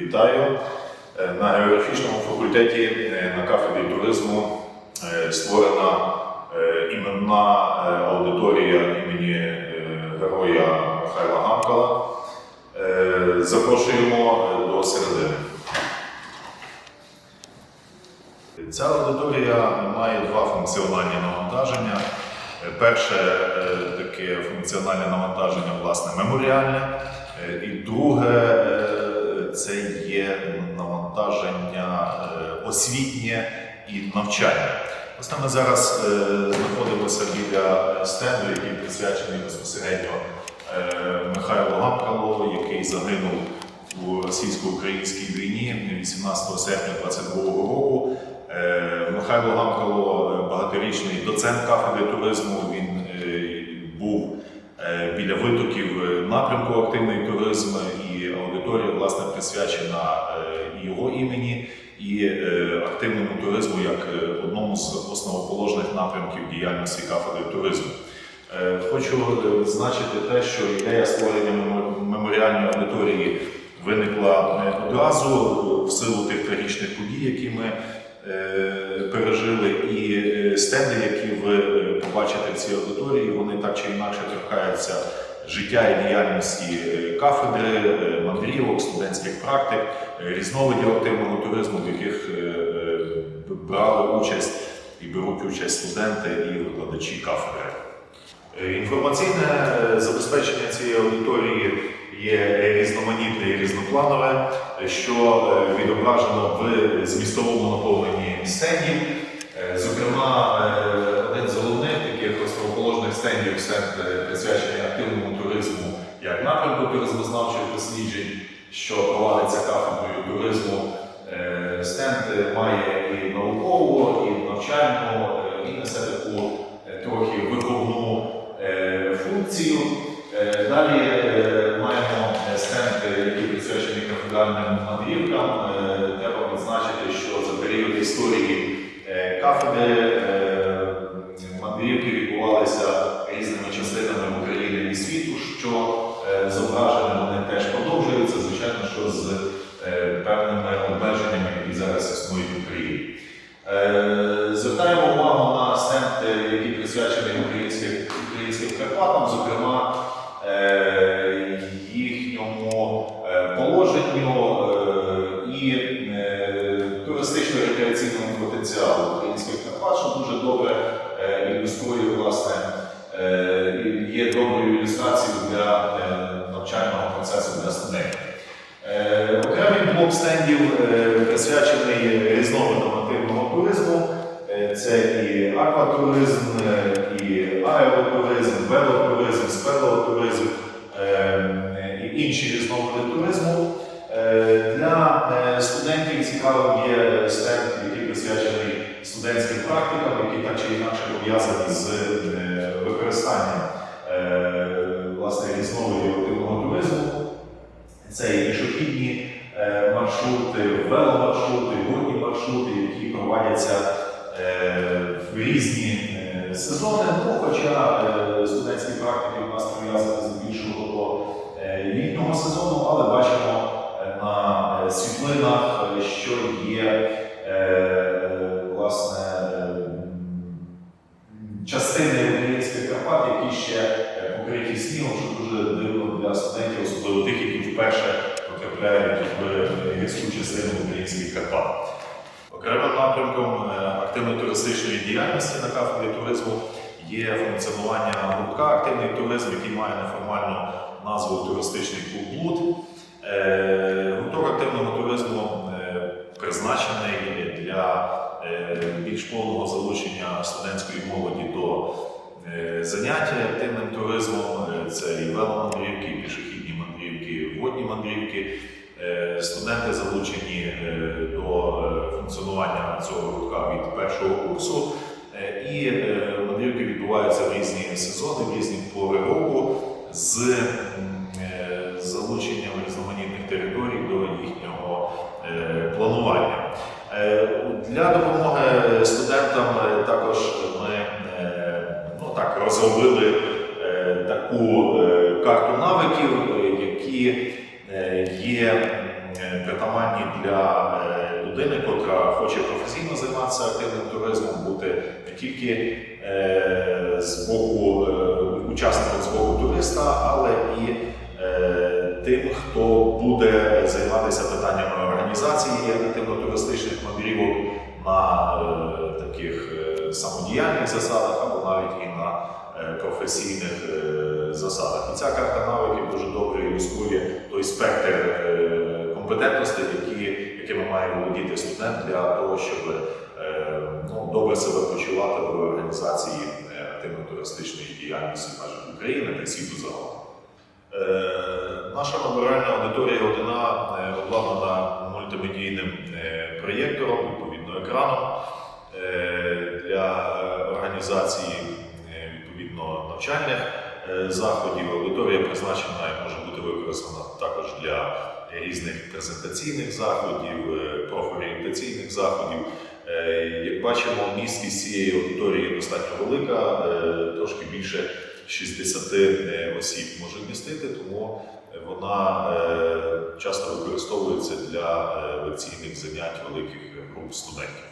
вітаю. Е, На географічному факультеті е, на кафедрі туризму е, створена іменна аудиторія імені героя Михайла Гамкала. Запрошуємо до середини. Ця аудиторія має два функціональні навантаження. Перше таке функціональне навантаження, власне, меморіальне. І друге це є навантаження е, освітнє і навчальне. Власне, ми зараз е, знаходимося біля стенду, який присвячений безпосередньо е, Михайлу Гамкалу, який загинув у російсько-українській війні 18 серпня 22 року. Михайло Гамкало е, багаторічний доцент кафедри туризму. Він був біля витоків напрямку активний туризм, і аудиторія присвячена е, його імені, і е, активному туризму як е, одному з основоположних напрямків діяльності кафедри туризму. Хочу відзначити те, що ідея створення меморіальної аудиторії виникла одразу в силу тих трагічних подій, які ми пережили, і стенди, які ви побачите в цій аудиторії, вони так чи інакше торкаються життя і діяльності е, кафедри, е, мандрівок, студентських практик, е, різновидів активного туризму, в яких брали участь і беруть участь студенти і викладачі кафедри. Інформаційне забезпечення цієї аудиторії є різноманітне і різнопланове, що відображено в змістовому наповненні. Е, Зокрема, стендів стенд присвячений активному туризму як напрямку туризмознавчих досліджень, що провадиться кафедрою туризму. Е, Стенд має і наукову, і навчальну, е, і несе таку е, трохи виховну функцію. Далі маємо стенд, який присвячений кафедральним мандрівкам. Треба відзначити, що за період історії кафедри мандрівки відбувалися різними частинами України і світу, що е, зображені вони теж продовжуються, звичайно, що з е, певними обмеженнями, які зараз існують в Україні. Е, Звертаємо увагу на стенд, який присвячений українським, українським Карпатам, зокрема їхньому положенню і туристично-рекреаційному потенціалу українських Карпат, що дуже добре ілюструє власне, є доброю ілюстрацією для е, навчального процесу для студентів. Е, Окремий блок стендів е, присвячений різновидам активного туризму. Е, Це і акватуризм, е, і аеротуризм, велотуризм, спелеотуризм е, і інші різновиди туризму. Е, Для е, студентів цікавим є стенд, який присвячений студентським практикам, які так чи інакше пов'язані з використанням е, власне різновидів активного туризму. Це і пішохідні е, маршрути, веломаршрути, водні маршрути, які проводяться е, в різні сезони. Ну, хоча студентські практики у нас пов'язані здебільшого до е, літнього сезону, але бачимо на світлинах, що є власне м, частини українських Карпат, які ще е, покриті снігом, що дуже дивно для тих, які вперше потрапляють в гірську частину українських Карпат. Окремим напрямком е, активно-туристичної діяльності на кафедрі туризму є функціонування гуртка активний туризм, який має неформальну назву туристичний клуб Блуд. Е, Гурток активного туризму е, призначений для більш повного залучення студентської молоді до заняття активним туризмом. Це і веломандрівки, і пішохідні водні мандрівки. Е, Студенти залучені е, до е, функціонування цього гуртка від першого курсу. І мандрівки відбуваються в різні сезони, в різні пори року з залученням різноманітних територій до їхнього планування. Для допомоги студентам також ми ну, так, розробили таку карту навиків, які е, є притаманні для е, людини, котра хоче професійно займатися активним туризмом, бути не тільки е, з боку учасником з боку туриста, але і тим, хто буде займатися питаннями організації активно-туристичних мандрівок на таких самодіяльних засадах або навіть і на професійних е, засадах. І ця карта навиків дуже добре ілюструє той спектр е, компетентностей, якими має володіти студент для того, щоб е, ну, добре себе почувати в організації е, активно-туристичної діяльності в України та світу загалом. Е, Наша меморіальна аудиторія одна е, обладнана мультимедійним е, проєктором, відповідно екраном е, для організації е, навчальних е, заходів. Аудиторія призначена може бути використана також для різних презентаційних заходів, е, профорієнтаційних заходів. Е, Як бачимо, місткість цієї аудиторії достатньо велика, трошки більше 60 е, осіб може містити, тому вона часто використовується для лекційних занять великих груп студентів.